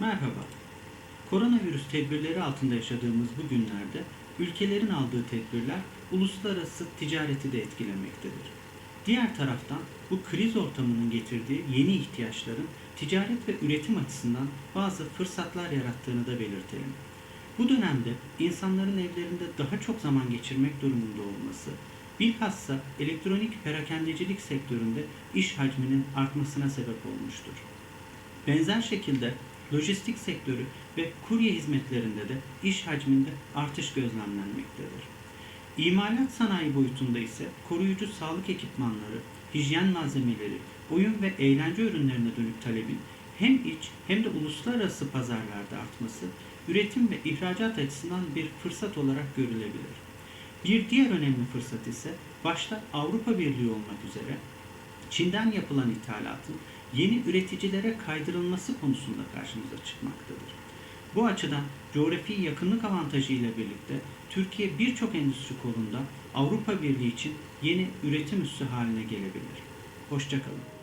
Merhaba. Koronavirüs tedbirleri altında yaşadığımız bu günlerde ülkelerin aldığı tedbirler uluslararası ticareti de etkilemektedir. Diğer taraftan bu kriz ortamının getirdiği yeni ihtiyaçların ticaret ve üretim açısından bazı fırsatlar yarattığını da belirtelim. Bu dönemde insanların evlerinde daha çok zaman geçirmek durumunda olması, bilhassa elektronik perakendecilik sektöründe iş hacminin artmasına sebep olmuştur. Benzer şekilde lojistik sektörü ve kurye hizmetlerinde de iş hacminde artış gözlemlenmektedir. İmalat sanayi boyutunda ise koruyucu sağlık ekipmanları, hijyen malzemeleri, oyun ve eğlence ürünlerine dönük talebin hem iç hem de uluslararası pazarlarda artması üretim ve ihracat açısından bir fırsat olarak görülebilir. Bir diğer önemli fırsat ise başta Avrupa Birliği olmak üzere Çin'den yapılan ithalatın yeni üreticilere kaydırılması konusunda karşımıza çıkmaktadır. Bu açıdan coğrafi yakınlık avantajı ile birlikte Türkiye birçok endüstri kolunda Avrupa Birliği için yeni üretim üssü haline gelebilir. Hoşçakalın.